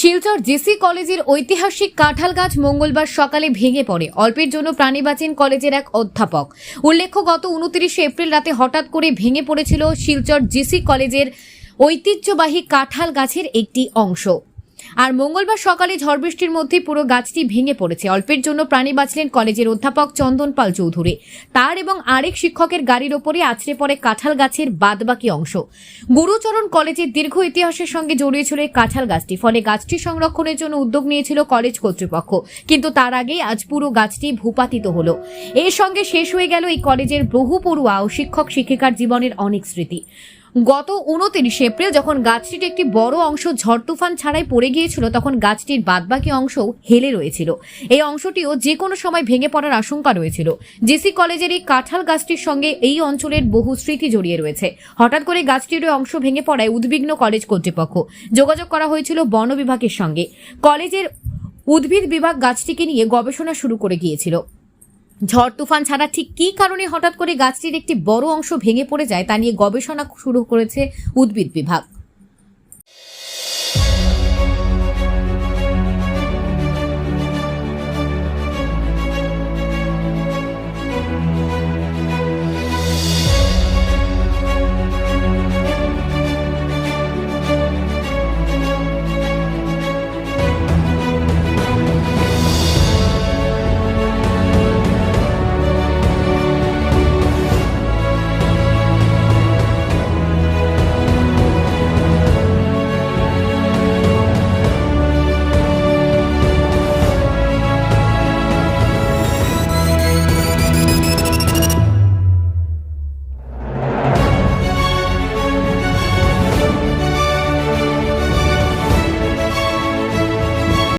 Silchar JC কলেজের ঐতিহাসিক কাঁঠাল গাছ মঙ্গলবার সকালে ভেঙে পড়ে। অল্পের জন্য প্রাণী বাঁচেন কলেজের এক অধ্যাপক। উল্লেখ্য, গত উনত্রিশে এপ্রিল রাতে হঠাৎ করে ভেঙে পড়েছিল শিলচর জেসি কলেজের ঐতিহ্যবাহী কাঁঠাল গাছের একটি অংশ। আর মঙ্গলবার সকালে ঝড় বৃষ্টির মধ্যে পুরো গাছটি ভেঙে পড়েছে। অল্পের জন্য প্রাণী বাঁচলেন কলেজের অধ্যাপক চন্দন পাল চৌধুরী। তার এবং আরেক শিক্ষকের গাড়ির ওপরে আছড়ে পড়ে কাঁঠাল গাছের বাদবাকি অংশ। গুরুচরণ কলেজের দীর্ঘ ইতিহাসের সঙ্গে জড়িয়ে ছিল এই কাঁঠাল গাছটি। ফলে গাছটি সংরক্ষণের জন্য উদ্যোগ নিয়েছিল কলেজ কর্তৃপক্ষ। কিন্তু তার আগেই আজ পুরো গাছটি ভূপাতিত হলো। এর সঙ্গে শেষ হয়ে গেল এই কলেজের বহু পড়ুয়া ও শিক্ষক শিক্ষিকার জীবনের অনেক স্মৃতি। গত উনত্রিশে এপ্রিল যখন গাছটির একটি বড় অংশ ঝড় তুফান ছাড়াই পড়ে গিয়েছিল, তখন গাছটির বাদবাকি অংশও হেলে রয়েছিল। এই অংশটিও যে কোনো সময় ভেঙে পড়ার আশঙ্কা রয়েছিল। জেসি কলেজের এই কাঁঠাল গাছটির সঙ্গে এই অঞ্চলের বহু স্মৃতি জড়িয়ে রয়েছে। হঠাৎ করে গাছটির অংশ ভেঙে পড়ায় উদ্বিগ্ন কলেজ কর্তৃপক্ষ। যোগাযোগ করা হয়েছিল বন বিভাগের সঙ্গে। কলেজের উদ্ভিদ বিভাগ গাছটিকে নিয়ে গবেষণা শুরু করে গিয়েছিল। ঝড় তুফান ছাড়া ঠিক কী কারণে হঠাৎ করে গাছটির একটি বড় অংশ ভেঙে পড়ে যায় তা নিয়ে গবেষণা শুরু করেছে উদ্ভিদ বিভাগ।